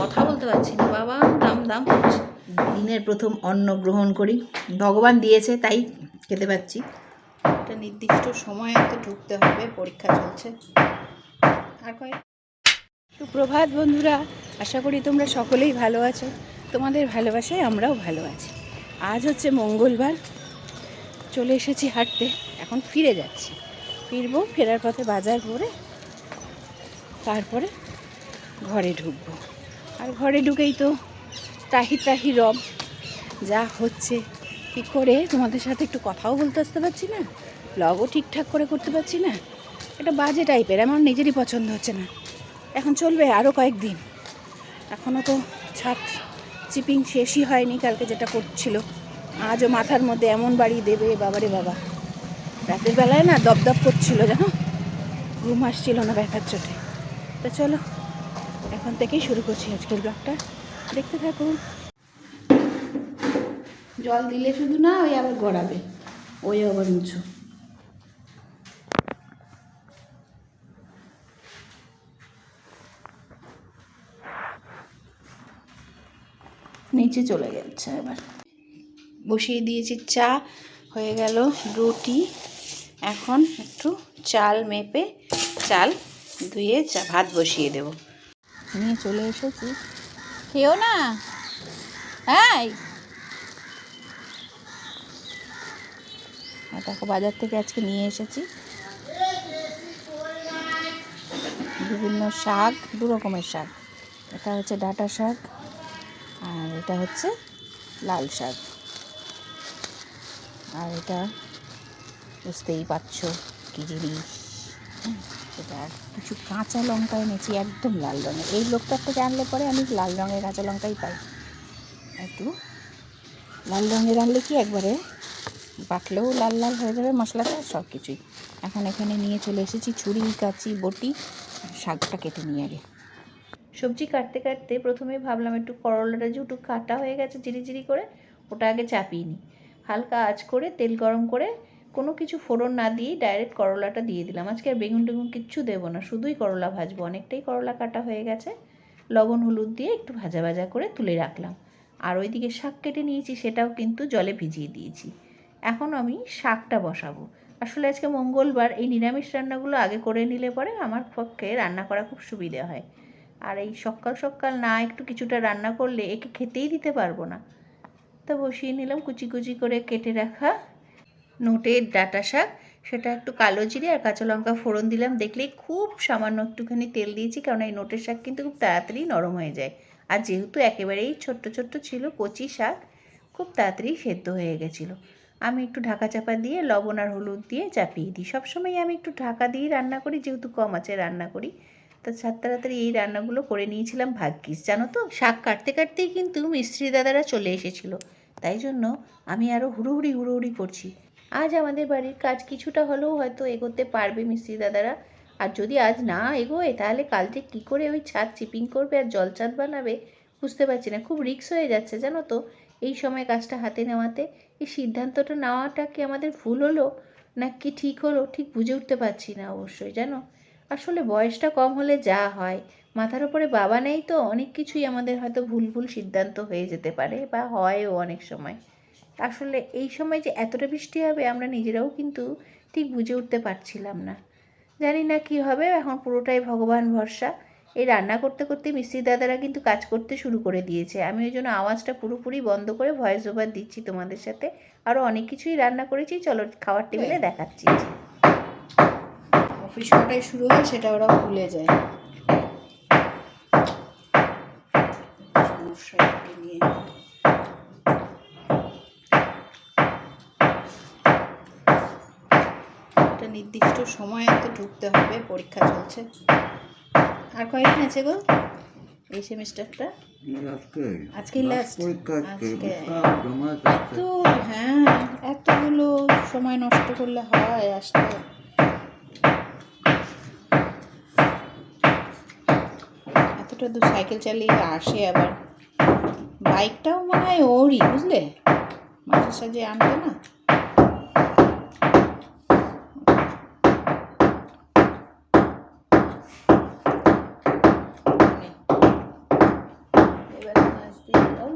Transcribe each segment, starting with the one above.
কথা বলতে পারছি না। বাবা দাম দাম করছে। দিনের প্রথম অন্ন গ্রহণ করি। ভগবান দিয়েছে তাই খেতে পাচ্ছি। একটা নির্দিষ্ট সময়তে ঢুকতে হবে পরীক্ষা চলছে। আর কয়েক সুপ্রভাত বন্ধুরা আশা করি তোমরা সকলেই ভালো আছো। তোমাদের ভালোবাসায় আমরাও ভালো আছি। আজ হচ্ছে মঙ্গলবার। চলে এসেছি হাঁটতে। এখন ফিরে যাচ্ছি। ফিরবো ফেরার পথে বাজার করে তারপরে ঘরে ঢুকবো। আর ঘরে ঢুকেই তো তাহি তাহি রব। যা হচ্ছে, কি করে? তোমাদের সাথে একটু কথাও বলতে আসতে পারছি না ব্লগও ঠিকঠাক করে করতে পারছি না। এটা বাজে টাইপের আমার নিজেরই পছন্দ হচ্ছে না। এখন চলবে আরও কয়েকদিন। এখনও তো ছাদ চিপিং শেষই হয়নি, কালকে যেটা করছিল। আজও মাথার মধ্যে এমন বাড়ি দেবে, বাবারে বাবা। রাতের বেলায় না দপদপ করছিল, জানো? ঘুম আসছিল না ব্যথার চোটে। তো চলো এখন থেকেই শুরু করছি আজকের ব্লগটা। দেখতে থাকুন। জল দিলে শুধু না, ওই আবার গড়াবে। ওই আবার উঁচু। নিচে চলে যাচ্ছে এবার। বসিয়ে দিয়েছি চা, হয়ে গেল রুটি। এখন একটু চাল মেপে, চাল ধুয়ে চা, ভাত বসিয়ে দেব। নিয়ে চলে এসেছি। খেও না? হ্যাঁ দেখো, বাজার থেকে আজকে নিয়ে এসেছি। বিভিন্ন শাক, দু রকমের শাক। এটা হচ্ছে ডাঁটা শাক আর এটা হচ্ছে লাল শাক। আর এটা বুঝতেই পারছ, কি জিনিস। এটা কিছু কাঁচা লঙ্কা এনেছি, একদম লাল রঙের। এই লোকটার থেকে আনলে পরে আমি লাল রঙের কাঁচা লঙ্কাই পাই। একটু লাল রঙের আনলে কি একবারে বাটলেও লাল লাল হয়ে যাবে মশলাটা সব কিছুই এখন এখানে নিয়ে চলে এসেছি ছুরি, কাচি, বটি শাকটা কেটে নিয়ে আগে। সবজি কাটতে কাটতে প্রথমে ভাবলাম একটু করলাটা যে একটু কাটা হয়ে গেছে জিরি জিরি করে, ওটা আগে চাপিয়ে নিই। হালকা আঁচ করে তেল গরম করে কোনো কিছু ফোড়ন না দিয়ে ডাইরেক্ট করলাটা দিয়ে দিলাম। আজকে আর বেগুন টেগুন কিচ্ছু দেবো না, শুধুই করলা ভাজবো। অনেকটাই করলা কাটা হয়ে গেছে। লবণ, হলুদ দিয়ে একটু ভাজা ভাজা করে তুলে রাখলাম। আর ওইদিকে শাক কেটে নিয়েছি, সেটাও কিন্তু জলে ভিজিয়ে দিয়েছি। এখন আমি শাকটা বসাবো। আসলে আজকে মঙ্গলবার, এই নিরামিষ রান্নাগুলো আগে করে নিলে পরে আমার পক্ষে রান্না করা খুব সুবিধে হয়। আর এই সকাল সকাল না একটু কিছুটা রান্না করলে একে খেতেই দিতে পারব না। তো বসিয়ে নিলাম কুচি কুচি করে কেটে রাখা নোটের ডাটা শাক, সেটা একটু কালো জিরে আর কাঁচা লঙ্কা ফোড়ন দিলাম। দেখলেই খুব সামান্য একটুখানি তেল দিয়েছি কারণ এই নোটের শাক কিন্তু খুব তাড়াতাড়ি নরম হয়ে যায়। আর যেহেতু একেবারেই ছোট্ট ছোট্ট ছিল কচি শাক, খুব তাড়াতাড়ি সেদ্ধ হয়ে গেছিল। আমি একটু ঢাকা চাপা দিয়ে লবণ আর হলুদ দিয়ে চাপিয়ে দিই। সবসময় আমি একটু ঢাকা দিয়ে রান্না করি, যেহেতু কম আছে রান্না করি। তো তাড়াতাড়ি এই রান্নাগুলো করে নিয়েছিলাম ভাগ্যিস, জানো তো? শাক কাটতে কাটতেই কিন্তু মিস্ত্রি দাদারা চলে এসেছিল। তাই জন্য আমি আরও হুড়োহুড়ি হুড়োহুড়ি করছি। আজ আমাদের বাড়ির কাজ কিছুটা হলেও হয়তো এগোতে পারবে মিস্ত্রি দাদারা। আর যদি আজ না এগোয়, তাহলে কালকে কী করে ওই ছাদ চিপিং করবে আর জল ছাদ বানাবে? বুঝতে পারছি না, খুব রিক্স হয়ে যাচ্ছে, জানো তো। এই সময় কাজটা হাতে নেওয়াতে, এই সিদ্ধান্তটা নেওয়াটা কি আমাদের ভুল হলো? না কি ঠিক হলো? ঠিক বুঝে উঠতে পারছি না অবশ্যই, জানো। আসলে বয়সটা কম হলে যা হয়, মাথার উপরে বাবা নেই তো, অনেক কিছুই আমাদের হয়তো ভুল ভুল সিদ্ধান্ত হয়ে যেতে পারে, বা হয়ও অনেক সময়। আসলে এই সময় যে এতটা বৃষ্টি হবে আমরা নিজেরাও কিন্তু ঠিক বুঝে উঠতে পারছিলাম না। জানি না কি হবে এখন পুরোটাই ভগবান ভরসা। এই রান্না করতে করতে মিস্ত্রি দাদারা কিন্তু কাজ করতে শুরু করে দিয়েছে। আমি ওই জন্য আওয়াজটা পুরোপুরি বন্ধ করে ভয়েস ওভার দিচ্ছি তোমাদের সাথে। আরও অনেক কিছুই রান্না করেছি চলো খাওয়ার টেবিলে দেখাচ্ছি। অফিস কটায় শুরু হয় সেটা ওরা ভুলে যায়। সমস্যা নিয়ে। একটা নির্দিষ্ট সময়তে ঢুকতে হবে পরীক্ষা চলছে। আর কয়দিন আছে গো এই সেমিস্টারটা? আজকে লাস্ট আজকে। তো হ্যাঁ এতগুলো সময় নষ্ট করলে হয় আসতে এতটা দূর সাইকেল চালিয়ে আসে আবার। বাইকটাও মনে হয় ওরই বুঝলে? মাঝে সাঝে আনতো না।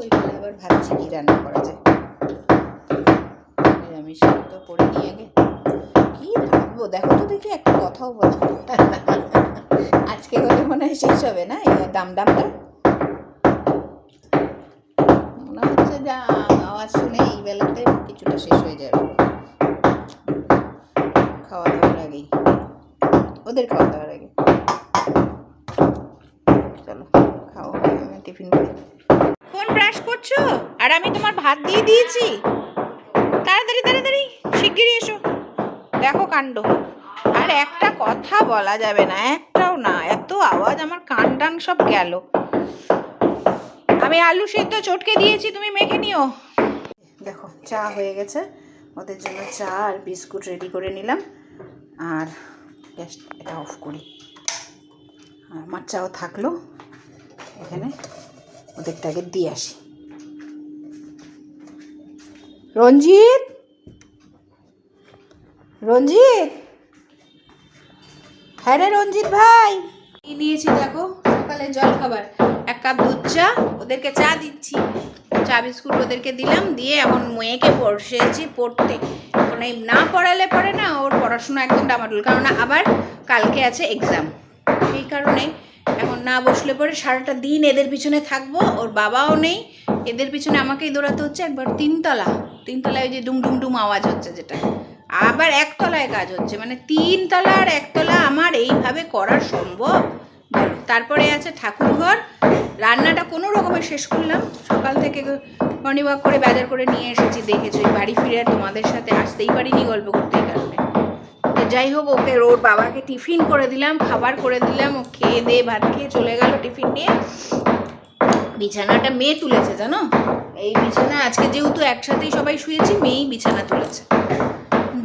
ওই বেলা আবার ভাবছি কি রান্না করা যায়। নিরামিষ তো করে নিয়ে আগে কি রাখব দেখো তো দেখি একটা কথাও বলো। আজকে হলে মনে হয় শেষ হবে না? এই দাম দামটা? মনে হচ্ছে যা আওয়াজ শুনে এই বেলাতে কিছুটা শেষ হয়ে যাবে। খাওয়া দাওয়ার আগেই। ওদের খাওয়া দাওয়ার আগে। চলো খাও আমি টিফিন করি। ব্রাশ করছ? আর আমি তোমার ভাত দিয়ে দিয়েছি? তাড়াতাড়ি তাড়াতাড়ি, শিগগিরই এসো। দেখো কাণ্ড। আর একটা কথা বলা যাবে না, একটাও না, এত আওয়াজ, আমার কান টান সব গেল। আমি আলু সেদ্ধ চটকে দিয়েছি, তুমি মেখে নিও। দেখো, চা হয়ে গেছে। ওদের জন্য চা আর বিস্কুট রেডি করে নিলাম। আর গ্যাস এটা অফ করি। আমার চাও থাকল এখানে। ওদেরটাকে দিয়ে আসি। রঞ্জিত? রঞ্জিত? হ্যাঁ রে রঞ্জিত ভাই। নিয়েছি দেখো সকালে জল খাবার। এক কাপ দুধ চা, ওদেরকে চা দিচ্ছি। চা বিস্কুট ওদেরকে দিলাম, দিয়ে এখন মেয়েকে বসেছি পড়তে। এখন এই না পড়ালে পড়ে না, ওর পড়াশোনা একদম ডামাডোল কারণ আবার কালকে আছে এক্সাম সেই কারণে এখন না বসলে পরে সারাটা দিন এদের পিছনে থাকব, ওর বাবাও নেই। এদের পিছনে আমাকেই দৌড়াতে হচ্ছে, একবার তিনতলা। তিনতলায় ওই যে ডুম ডুম ডুম আওয়াজ হচ্ছে যেটা। আবার একতলায় কাজ হচ্ছে মানে তিনতলা আর একতলা আমার এইভাবে করা সম্ভব। তারপরে আছে ঠাকুরঘর। রান্নাটা কোনো রকমে শেষ করলাম। সকাল থেকে মর্নিং ওয়াক করে বাজার করে নিয়ে এসেছি, দেখেছি বাড়ি ফিরে তোমাদের সাথে আসতেই পারিনি গল্প করতে এই কারণে। যাই হোক, ওকে, ওর বাবাকে টিফিন করে দিলাম, খাবার করে দিলাম, ও খেয়ে দিয়ে ভাত খেয়ে চলে গেল টিফিন নিয়ে। বিছানাটা মেয়ে তুলেছে, জানো? এই বিছানা, আজকে যেহেতু একসাথেই সবাই শুয়েছি, মেয়েই বিছানা তুলেছে।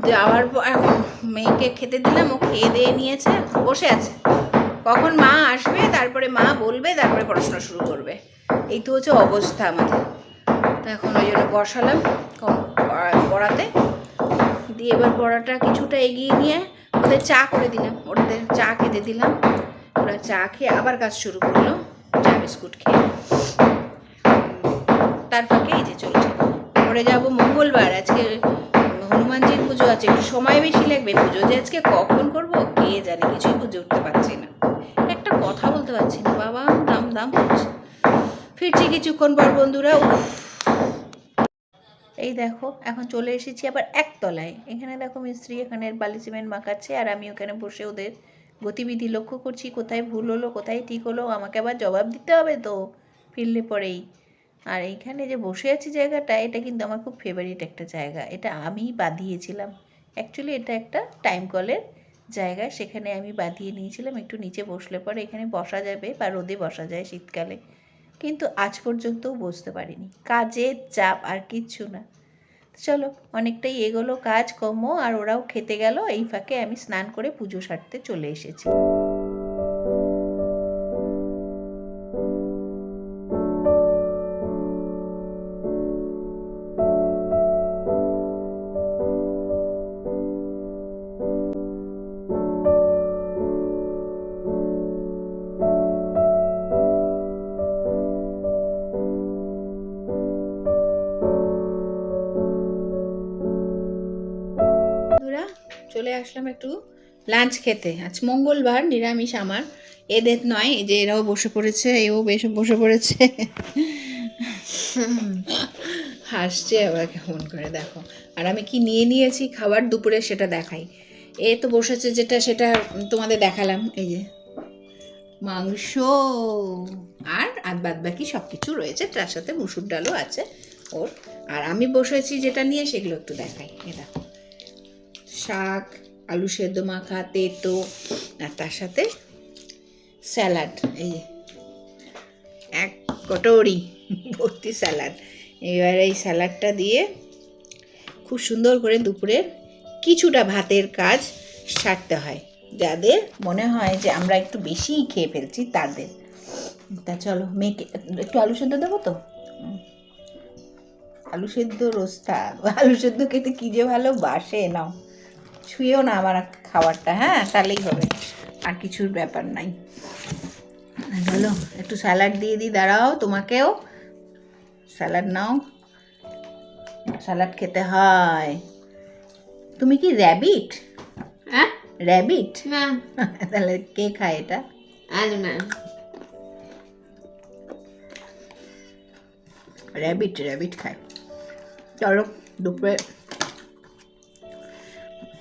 যাওয়ার পর এখন মেয়েকে খেতে দিলাম, ও খেয়ে দিয়ে নিয়েছে, বসে আছে। কখন মা আসবে, তারপরে মা বলবে, তারপরে পড়াশোনা শুরু করবে। এই তো হচ্ছে অবস্থা আমাদের। তো এখন ওই জন্য বসালাম পড়াতে। দিয়ে এবার পড়াটা কিছুটা এগিয়ে নিয়ে ওদের চা করে দিলাম। ওদের চা খেতে দিলাম। ওরা চা খেয়ে আবার কাজ শুরু করল। চা বিস্কুট খেয়ে। তার ফাঁকে এই যে চলছে। পরে যাব মঙ্গলবার। আজকে হনুমানজির পুজো আছে। একটু সময় বেশি লাগবে পুজো যে আজকে কখন করব, কে জানে? কিছুই বুঝে উঠতে পারছি না। একটা কথা বলতে পারছি না। বাবা, দাম দাম করছে ফিরছি কিছুক্ষণ পর বন্ধুরা। এই দেখো, এখন চলে এসেছি আবার একতলায়। এখানে দেখো মিস্ত্রি এখানে বালি সিমেন্ট মাখাচ্ছে, আর আমি ওখানে বসে ওদের গতিবিধি লক্ষ্য করছি, কোথায় ভুল হলো, কোথায় ঠিক হলো, আমাকে আবার জবাব দিতে হবে তো ফিরলে পরেই। আর এইখানে যে বসে আছি জায়গাটা, এটা কিন্তু আমার খুব ফেভারিট একটা জায়গা। এটা আমি বাঁধিয়েছিলাম। অ্যাকচুয়ালি এটা একটা টাইম কলের জায়গা, সেখানে আমি বাঁধিয়ে নিয়েছিলাম, একটু নিচে বসলে পরে এখানে বসা যাবে বা রোদে বসা যায় শীতকালে। কিন্তু আজ পর্যন্তও বুঝতে পারিনি। কাজের চাপ আর কিচ্ছু না। চলো, অনেকটাই এগোলো কাজ কমো আর ওরাও খেতে গেল। এই ফাঁকে আমি স্নান করে পুজো সারতে চলে এসেছি। চলে আসলাম একটু লাঞ্চ খেতে। আজ মঙ্গলবার নিরামিষ আমার। এদের নয় এই যে এরাও বসে পড়েছে এও বেশ বসে পড়েছে। হাসছে আবার কেমন করে দেখো। আর আমি কি নিয়ে নিয়েছি খাবার দুপুরে সেটা দেখাই। এ তো বসেছে যেটা সেটা তোমাদের দেখালাম এই যে। মাংস আর আর বাদ বাকি সব কিছু রয়েছে তার সাথে মুসুর ডালও আছে ওর। আর আমি বসেছি যেটা নিয়ে সেগুলো একটু দেখাই এ দেখো। শাক, আলু সেদ্ধ মাখা, তেতো, আর তার সাথে স্যালাড, এই এক কটোরি ভর্তি স্যালাড। এবার এই স্যালাডটা দিয়ে খুব সুন্দর করে দুপুরের কিছুটা ভাতের কাজ সারতে হয়। যাদের মনে হয় যে আমরা একটু বেশিই খেয়ে ফেলছি, তাদের। তা চলো, মেয়েকে একটু আলু সেদ্ধ দেবো তো? আলু সেদ্ধ রোস্তা, আলু সেদ্ধ খেতে কী যে ভালো, বাসে নাও। ছুঁয়েও না আমার খাবারটা হ্যাঁ? তাহলেই হবে। আর কিছুর ব্যাপার নাই। হলো একটু স্যালাড দিয়ে দিই দাঁড়াও তোমাকেও। স্যালাড নাও। স্যালাড খেতে হয়। তুমি কি র্যাবিট? হ্যাঁ। র্যাবিট? না। তাহলে কে খায় এটা? আলু না। র্যাবিট র্যাবিট খায়। চলো দুপুরে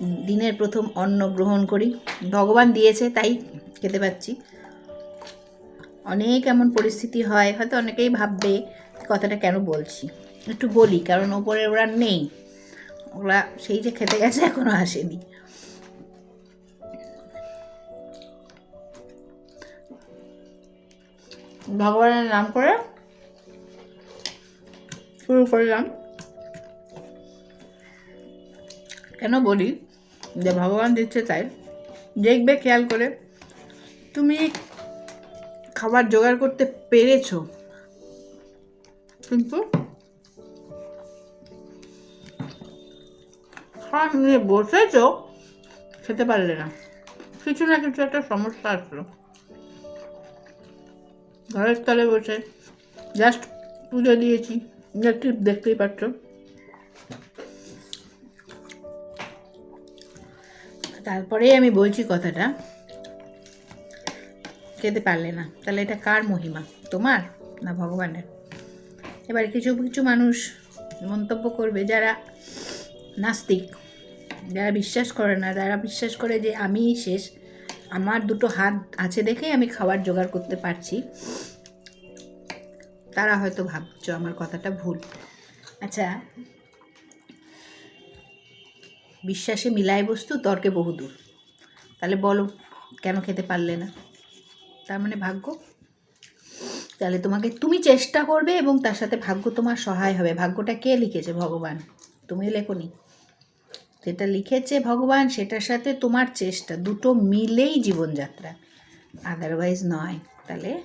দিনের প্রথম অন্ন গ্রহণ করি। ভগবান দিয়েছে, তাই খেতে পাচ্ছি। অনেক এমন পরিস্থিতি হয়, হয়তো অনেকেই ভাববে, কথাটা কেন বলছি? একটু বলি, কারণ ওপরে ওরা নেই। ওরা সেই যে খেতে গেছে, এখনও আসেনি। ভগবানের নাম করে শুরু করলাম। কেন বলি? যে ভগবান দিচ্ছে তাই। দেখবে খেয়াল করে। তুমি খাবার জোগাড় করতে পেরেছ। কিন্তু নিয়ে বসেছো, খেতে পারলে না। কিছু না কিছু একটা সমস্যা আসলো। ঘরের তলে বসে জাস্ট পুজো দিয়েছি। দেখতেই পাচ্ছ। তারপরেই আমি বলছি কথাটা। খেতে পারলে না। তাহলে এটা কার মহিমা? তোমার না ভগবানের? এবার কিছু কিছু মানুষ মন্তব্য করবে যারা নাস্তিক, যারা বিশ্বাস করে না, যারা বিশ্বাস করে যে আমিই শেষ। আমার দুটো হাত আছে দেখেই আমি খাবার জোগাড় করতে পারছি। তারা হয়তো ভাবছ আমার কথাটা ভুল। আচ্ছা বিশ্বাসে মিলায় বস্তু, তর্কে বহুদূর তাহলে বলো, কেন খেতে পারলে না? তার মানে ভাগ্য? তাহলে তোমাকে, তুমি চেষ্টা করবে এবং তার সাথে ভাগ্য তোমার সহায় হবে। ভাগ্যটা কে লিখেছে? ভগবান। তুমি লেখনি। যেটা লিখেছে ভগবান, সেটার সাথে তোমার চেষ্টা। দুটো মিলেই জীবনযাত্রা। আদারওয়াইজ নয়। তাহলে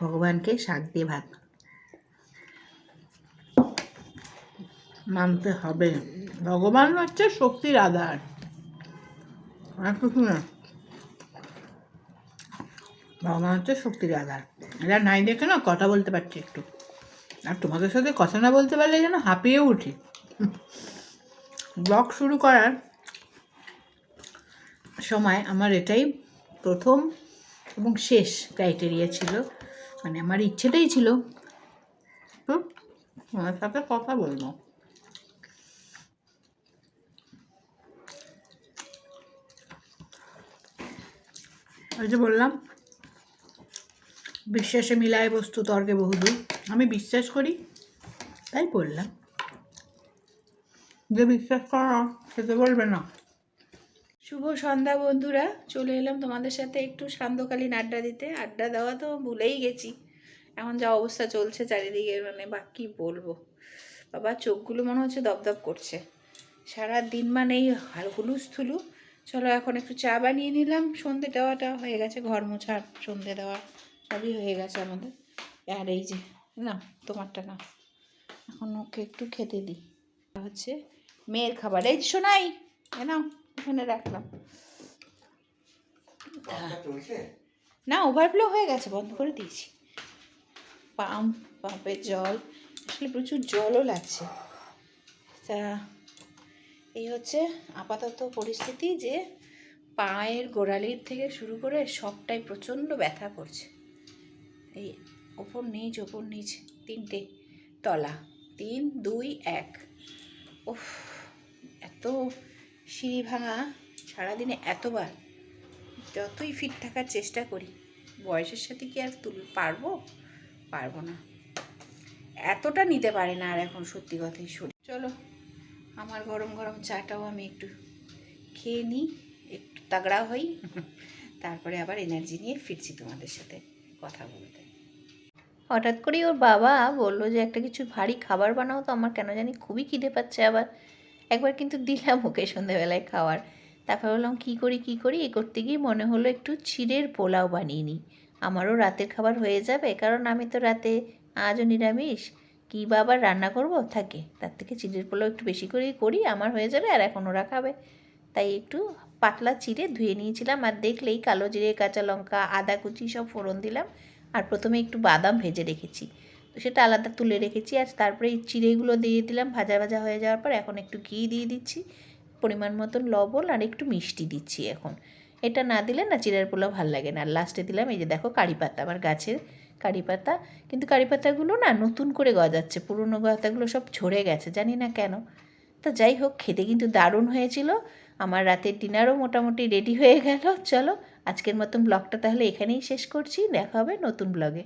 ভগবানকে শাক দিয়ে ভাত। মানতে হবে। ভগবান হচ্ছে শক্তির আধার। না। ভগবান হচ্ছে শক্তির আধার। এরা নাই দেখে না কথা বলতে পারছি একটু। আর তোমাদের সাথে কথা না বলতে পারলে যেন হাঁপিয়ে উঠি। ব্লগ শুরু করার সময় আমার এটাই প্রথম এবং শেষ ক্রাইটেরিয়া ছিল। মানে আমার ইচ্ছেটাই ছিল। তো তোমার সাথে কথা বলব। ওই যে বললাম, বিশ্বাসে মিলায় বস্তু, তর্কে বহুদূর। আমি বিশ্বাস করি, তাই বললাম। যে বিশ্বাস করো না খেতে বলবে না। শুভ সন্ধ্যা বন্ধুরা, চলে এলাম তোমাদের সাথে একটু সান্ধ্যকালীন আড্ডা দিতে। আড্ডা দেওয়া তো ভুলেই গেছি। এখন যা অবস্থা চলছে চারিদিকে মানে বা কী বলব। বাবা, চোখগুলো মনে হচ্ছে দপদপ করছে। সারা দিন মানেই হাল- হুলুস থুলু চলো এখন একটু চা বানিয়ে নিলাম। সন্ধে দেওয়াটা হয়ে গেছে ঘর মোছা সন্ধে দেওয়া সবই হয়ে গেছে আমাদের। আর এই যে না তোমারটা না। এখন ওকে একটু খেতে দিই। হচ্ছে মেয়ের খাবার। এই শোনাই নাও এখানে রাখলাম। না ওভারফ্লো হয়ে গেছে বন্ধ করে দিয়েছি। পাম্প পাম্পের জল। আসলে প্রচুর জলও লাগছে। তা এই হচ্ছে আপাতত পরিস্থিতি যে পায়ের গোড়ালির থেকে শুরু করে সবটাই প্রচণ্ড ব্যথা করছে। এই ওপর নিচ ওপর নিচ, তিনটে তলা, তিন, দুই, এক। উফ, এত সিঁড়ি ভাঙা সারাদিনে এতবার। যতই ফিট থাকার চেষ্টা করি, বয়সের সাথে কি আর তুল, পারব? পারব না। এতটা নিতে পারে না আর এখন সত্যি কথাই শরীর। চলো আমার গরম গরম চাটাও আমি একটু খেয়ে নিই, একটু তাগড়া হই। তারপরে আবার এনার্জি নিয়ে ফিরছি তোমাদের সাথে কথা বলতে। হঠাৎ করেই ওর বাবা বলল যে, একটা কিছু ভারী খাবার বানাও তো, আমার কেন জানি খুবই খিদে পাচ্ছে আবার। একবার কিন্তু দিলাম ওকে সন্ধেবেলায় খাওয়ার। তারপর বললাম, কী করি কী করি? এ করতে গিয়ে মনে হলো একটু চিড়ের পোলাও বানিয়ে নিই। আমারও রাতের খাবার হয়ে যাবে, কারণ আমি তো রাতে আজও নিরামিষ। কী বা আবার রান্না করব? থাকে। তার থেকে চিড়ের পোলাও একটু বেশি করেই করি, আমার হয়ে যাবে আর এখন ওরা খাবে। তাই একটু পাতলা চিড়ে ধুয়ে নিয়েছিলাম আর দেখলেই কালো জিরে, কাঁচা লঙ্কা, আদা কুচি সব ফোড়ন দিলাম আর প্রথমে একটু বাদাম ভেজে রেখেছি। তো সেটা আলাদা তুলে রেখেছি আর তারপরে এই চিড়েগুলো দিয়ে দিলাম, ভাজা ভাজা হয়ে যাওয়ার পর এখন একটু ঘি দিয়ে দিচ্ছি। পরিমাণ মতন লবণ আর একটু মিষ্টি দিচ্ছি এখন। এটা না দিলে না চিড়ের পোলাও ভালো লাগে না। আর লাস্টে দিলাম এই যে দেখো কারি পাতা, আমার গাছের কারি পাতা, কিন্তু কারি পাতাগুলো না নতুন করে গজাচ্ছে, পুরনো পাতাগুলো সব ঝরে গেছে, জানি না কেন। তো যাই হোক, খেতে কিন্তু দারুণ হয়েছিল। আমার রাতের ডিনারও মোটামুটি রেডি হয়ে গেল। চলো, আজকের মতন ব্লগটা তাহলে এখানেই শেষ করছি। দেখা হবে নতুন ব্লগে